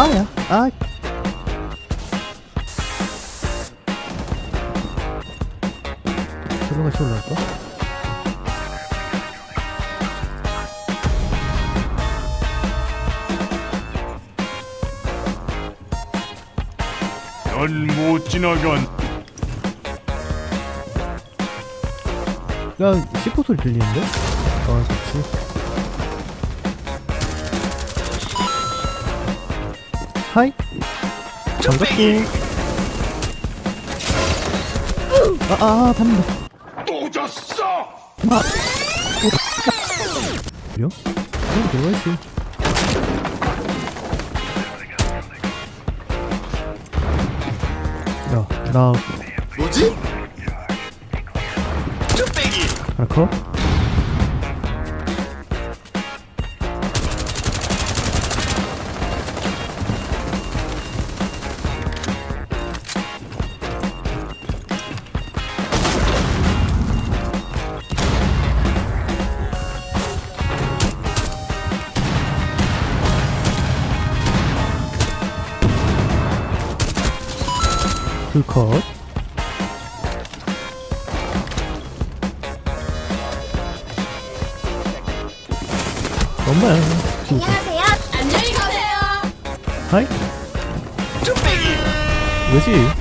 아야 아 저로 같이 올라갈까? 넌못 지나간 야 C4 소리 들리는데? 아 좋지 하이 반갑게 아아 받는다 또 졌어. 아 그래요? 그럼 내가지 야나 뭐지? 알커? 풀컷 엄마야 안녕하세요. 안녕히 가세요. 하이 왜지?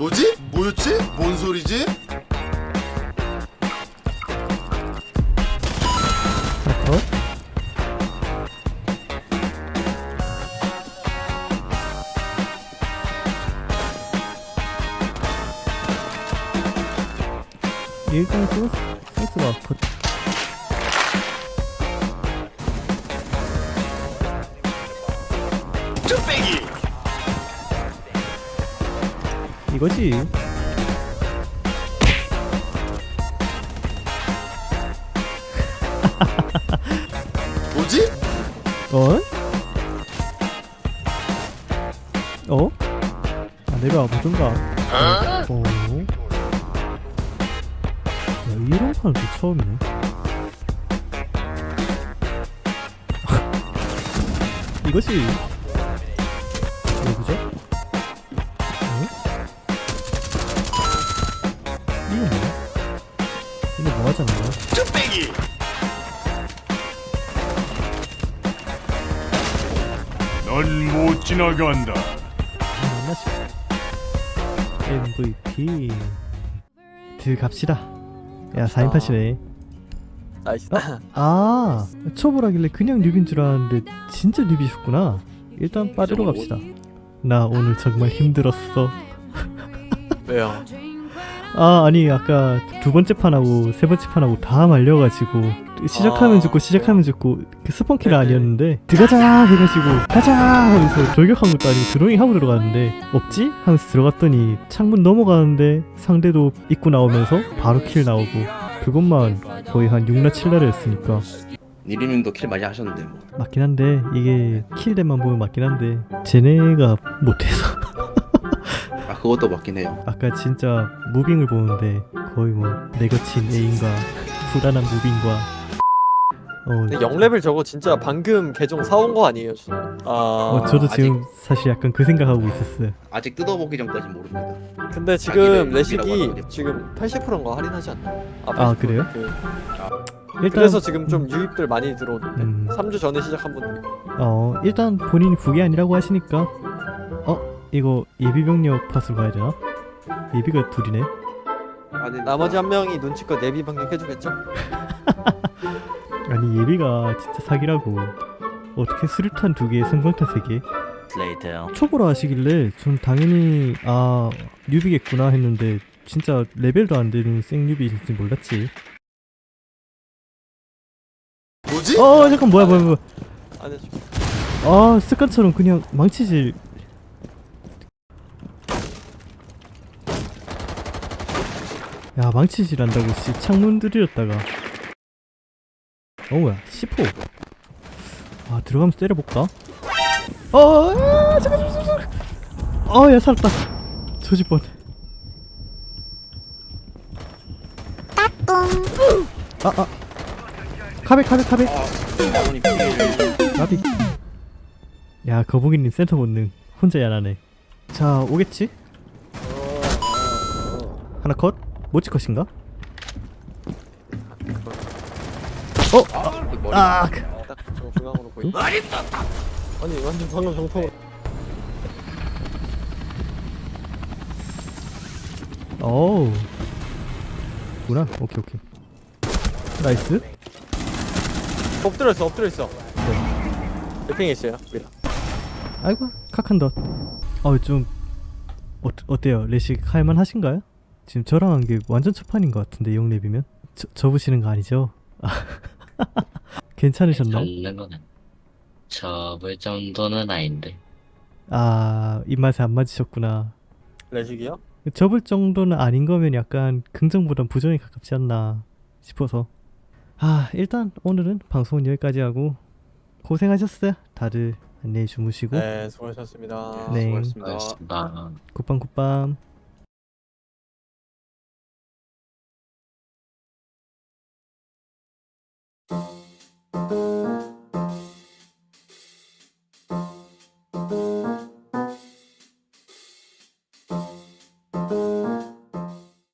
뭐지? 뭐였지? 뭔 소리지? 일단 소스, 소스가 이거지 뭐지? 어? 어? 아, 내가 보든가. 어? 야, 이런 판은 또 처음이네. 이것이 누구죠? 넌 못 지나간다. 만나시 MVP 들어갑시다. 야 4인팟이네 나이스. 아 초보라길래 그냥 뉴비인 줄 알았는데 진짜 뉴비셨구나. 일단 빠르러 갑시다. 나 오늘 정말 힘들었어. 왜요? 아 아니 아까 두 번째 판하고 세 번째 판하고 다 말려가지고 시작하면 아. 죽고 시작하면 죽고 그 스펀키는 네네. 아니었는데 들어가자 해가지고 가자 하면서 돌격한 것도 아니고 드로잉 하고 들어갔는데 없지? 하면서 들어갔더니 창문 넘어가는데 상대도 입고 나오면서 바로 킬 나오고 그것만 거의 한 6나 7나를 했으니까 니리님도 킬 많이 하셨는데 뭐 맞긴 한데 이게 킬대만 보면 맞긴 한데 쟤네가 못해서 아 그것도 맞긴 해요 아까 진짜 무빙을 보는데 거의 뭐 내거친 에임과 불안한 무빙과 어, 근데 0레벨 저거 진짜 방금 계정 사온 거 아니에요? 저? 아. 어 저도 아직- 지금 사실 약간 그 생각하고 있었어요 아직 뜯어보기 전까지 모릅니다 근데 지금 레식이. 지금 80%인가 할인하지 않나? 아, 80%. 그래요? 그, 일단 그래서 지금 좀 유입들 많이 들어오는데 음. 3주 전에 시작한 분들. 어 일단 본인이 북이 아니라고 하시니까 어 이거 예비병력 팟으로 가야 되나? 예비가 둘이네 아니 나머지 한 명이 눈치껏 내비 방역 해주겠죠? 아니 예비가 진짜 사기라고 어떻게 수류탄 두 개, 성광탄 세 개? 초보라 하시길래 전 당연히 아 뉴비겠구나 했는데 진짜 레벨도 안 되는 생 뉴비인지 몰랐지. 뭐지? 어 잠깐 뭐야 뭐야 뭐야. 아니 아 습관처럼 그냥 망치질. 야 망치질 한다고 씨 창문 들이렸다가. 어 뭐야 10호 아 들어가면서 때려볼까? 어 아, 잠깐 잠깐 잠깐 어야 살았다. 조질 뻔 아아. 카베 카베 카베 나비. 야 거북이님 센터 본능 혼자 야나네. 자 오겠지? 하나 컷? 모찌 컷인가? 머리 아 중앙으로 보이. 아니 완전 방금 정통으로. 어우 구나 오케이 오케이 나이스 엎드려 있어 엎드려 있어. 대핑에 있어요. 미라. 아이고 카칸 덧 어좀 어, 어때요 레식 할만 하신가요? 지금 저랑 한 게 완전 첫판인 것 같은데 영랩이면 저, 접으시는 거 아니죠? 괜찮으셨나요? 접는 거는 접을 정도는 아닌데 아 입맛에 안 맞으셨구나 레식이요? 접을 정도는 아닌 거면 약간 긍정보단 부정에 가깝지 않나 싶어서 아 일단 오늘은 방송은 여기까지 하고 고생하셨어요 다들 안녕히 주무시고 네 수고하셨습니다. 네. 수고하셨습니다. 알겠습니다. 굿밤 굿밤 아